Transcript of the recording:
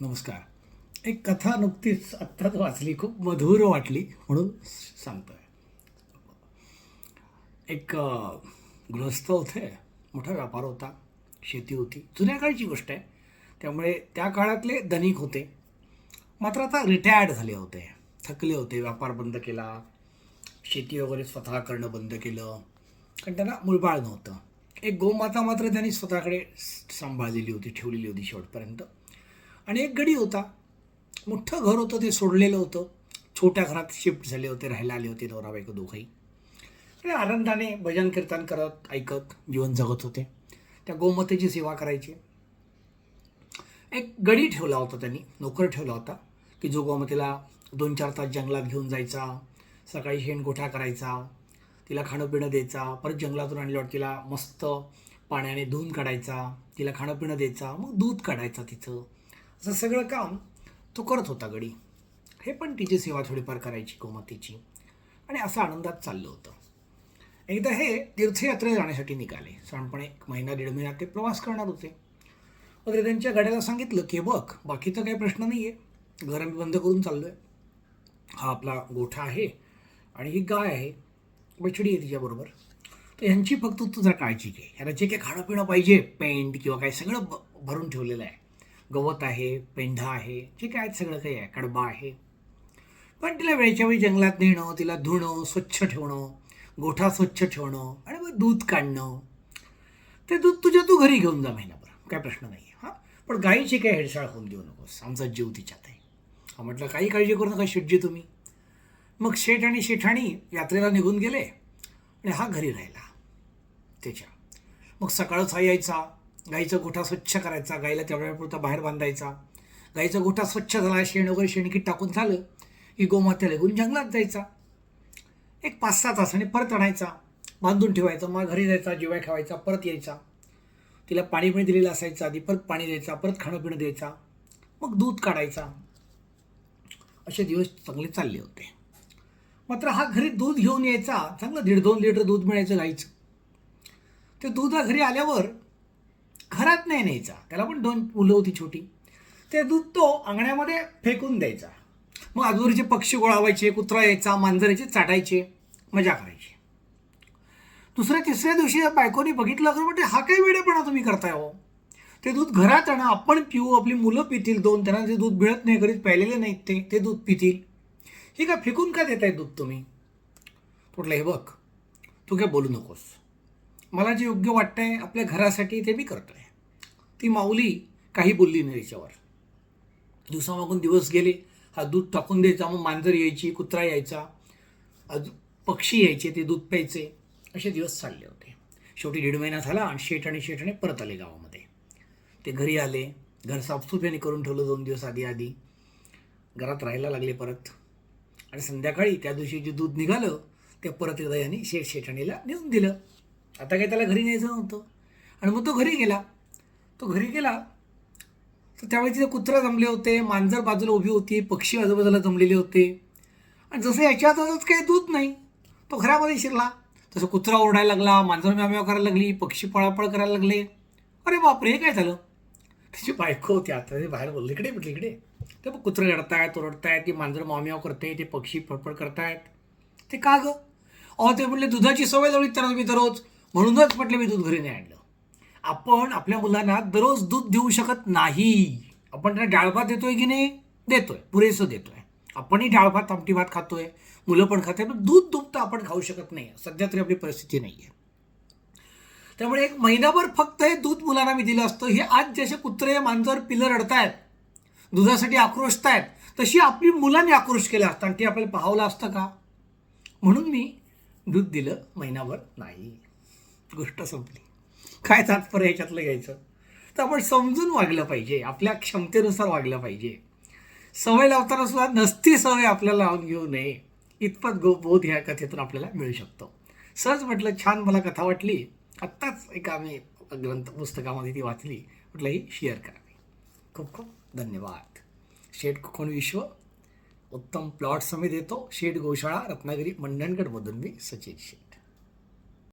नमस्कार. एक कथा नुकतीच आत्ताच वाचली खूप मधुर वाटली म्हणून सांगतोय. एक गृहस्थ होते मोठा व्यापार होता शेती होती. जुन्या काळची गोष्ट आहे. त्यामुळे त्या काळातले धनिक होते. मात्र आता रिटायर्ड झाले होते. थकले होते व्यापार बंद केला शेती वगैरे स्वतः करणं बंद केलं. कारण त्यांना मुळबाळ नव्हतं. एक गोमाता मात्र त्यांनी स्वतःकडे सांभाळलेली होती ठेवलेली होती शेवटपर्यंत. आणि एक गडी होता. मोठं घर होतं ते सोडलेलं होतं. छोट्या घरात शिफ्ट झाले होते राहायला आले होते नवरा बायको दोघंही. आणि आनंदाने भजन कीर्तन करत ऐकत जीवन जगत होते. त्या गोमातेची सेवा करायची. एक गडी ठेवला होता त्यांनी नोकर ठेवला होता की जो गोमातेला दोन चार तास जंगलात घेऊन जायचा सकाळी शेणगोठा करायचा तिला खाणं पिणं द्यायचा परत जंगलातून आणल्यावर तिला मस्त पाण्याने धुवून काढायचा तिला खाणं पिणं द्यायचा मग दूध काढायचा तिचं असं सगळं काम तो करत होता गडी हे पण तिची सेवा थोडीफार करायची गोमातेची. आणि असं आनंदात चाललं होतं. एकदा हे तीर्थयात्रे जाण्यासाठी निघाले. साधारणपणे एक महिना दीड महिना ते प्रवास करणार होते. वगैरे त्यांच्या गाड्याला सांगितलं की बघ बाकीचा काही प्रश्न नाही आहे घर आम्ही बंद करून चाललो आहे हा आपला गोठा आहे आणि ही गाय आहे. बछडी आहे तिच्याबरोबर. तर ह्यांची फक्त तू जरा काळजी घे. ह्याला जे काही खाणं पिणं पाहिजे पेंट किंवा काय सगळं ब भरून ठेवलेलं आहे. गवत आहे पेंढा आहे जे काय सगळं काही आहे कडबा आहे. पण तिला वेळच्या वेळी जंगलात नेणं तिला धुणं स्वच्छ ठेवणं गोठा स्वच्छ ठेवणं आणि मग दूध काढणं. ते दूध तुझ्या तू घरी घेऊन जा महिनाभर काय प्रश्न नाही हां. पण गाईची काही हेडसाळ होऊन देऊ नकोस आमचा जीव तिच्यात आहे. हा म्हटलं काही काळजी करू नका शेटजी तुम्ही. मग शेठ आणि शेठाणी यात्रेला निघून गेले आणि हा घरी राहिला त्याच्या. मग सकाळच हा यायचा गाईचा गोठा स्वच्छ करायचा गाईला तेवढ्या वेळपुरता बाहेर बांधायचा. गाईचा गोठा स्वच्छ झाला शेण वगैरे शेणकीत टाकून झालं की गोमात्या घेऊन जंगलात जायचा. एक पाच सहा तासाने परत आणायचा बांधून ठेवायचा मग घरी जायचा जिवाय ठेवायचा परत यायचा. तिला पाणी पिणी दिलेलं असायचं आधी परत पाणी द्यायचा परत खाणं पिणं द्यायचा मग दूध काढायचा. असे दिवस चांगले चालले होते. मात्र हा घरी दूध घेऊन यायचा चांगलं दीड दोन लिटर दूध मिळायचं गाईचं. ते दूध घरी आल्यावर घरात नाही न्यायचा. त्याला पण दोन मुलं होती छोटी. ते दूध तो अंगण्यामध्ये फेकून द्यायचा. मग आजूबाजूचे पक्षी गोळावायचे कुत्रा यायचा मांजर यायचे चाटायचे मजा करायची. दुसऱ्या तिसऱ्या दिवशी या बायकोने बघितलं तर म्हणजे हा काही वेळेपणा तुम्ही करताय हो? ते दूध घरात आणा आपण पिऊ आपली मुलं पितील दोन त्यांना ते दूध मिळत नाही घरीत प्यायलेले नाहीत ते ते दूध पितील. हे का फेकून का देताय दूध तुम्ही? म्हटलं हे बघ तू काय बोलू नकोस. मला जे योग्य वाटतंय आपल्या घरासाठी ते मी करतो आहे ती माऊली काही बोलली नाही त्याच्यावर दिवसामागून दिवस गेले हा दूध टाकून द्यायचा मग मांजर यायची कुत्रा यायचा अजून पक्षी यायचे ते दूध प्यायचे असे दिवस चालले होते. शेवटी दीड महिना झाला आणि शेठ आणि शेठाने परत आले गावामध्ये. ते घरी आले घर साफसुफीने करून ठेवलं दोन दिवस आधी आधी. घरात राहायला लागले परत. आणि संध्याकाळी त्या दिवशी जे दूध निघालं ते परत एकदा यांनी शेठ शेठणीला नेऊन दिलं. आता काही त्याला घरी न्यायचं नव्हतं. आणि मग तो घरी गेला. तो घरी गेला. तर त्यावेळी तिथे कुत्रा जमले होते मांजर बाजूला उभी होती पक्षी आजूबाजूला जमलेले होते. आणि जसं याच्या काही दूध नाही. तो घरामध्ये शिरला. तसं कुत्रा ओरडायला लागला मांजर म्याम्याव करायला लागली पक्षी पळापळ करायला लागले. अरे बापरे हे काय झालं? त्याची बायको होती आता ते बाहेर बोलले इकडे म्हटलं इकडे ते मग कुत्रे रडतायत ओरडतायत ती मांजर माम्याव करते ते पक्षी फडफड करतायत. ते का गं? अहो ते म्हटले दुधाची सवय लावली तर मी दररोज. म्हणूनच म्हटलं मी दूध घरी नाही आणलं. आपण आपल्या मुलांना दररोज दूध देऊ शकत नाही. आपण त्यांना डाळभात देतोय की नाही? देतोय. पुरेसं देतोय. आपणही डाळभात आमटी भात खातोय. मुलं पण खाते पण दूध दुभतं आपण खाऊ शकत नाही. सध्या तरी आपली परिस्थिती नाही आहे त्यामुळे एक महिनाभर फक्त हे दूध मुलांना मी दिलं असतं. हे आज जसे कुत्रे मांजर पिलं रडतायत दुधासाठी आक्रोशतायत तशी आपली मुलांनी आक्रोश केला असता. आणि ते आपल्याला पाहावलं असतं का? म्हणून मी दूध दिलं महिनाभर नाही. गोष्ट संपली. काय तात्पर्य याच्यातलं घ्यायचं? तर आपण समजून वागलं पाहिजे. आपल्या क्षमतेनुसार वागलं पाहिजे. सवय लावताना सुद्धा नसती सवय आपल्याला लावून घेऊ नये. इतपत गो बोध ह्या कथेतून आपल्याला मिळू शकतो. सहज म्हटलं छान मला कथा वाटली. आत्ताच एका आम्ही ग्रंथ पुस्तकामध्ये ती वाचली. म्हटलं ही शेअर करावी खूप खूप धन्यवाद. शेठ कोकण विश्व उत्तम प्लॉट्स आम्ही देतो. शेठ गोशाळा रत्नागिरी मंडणगडमधून मी सचिन शेठ.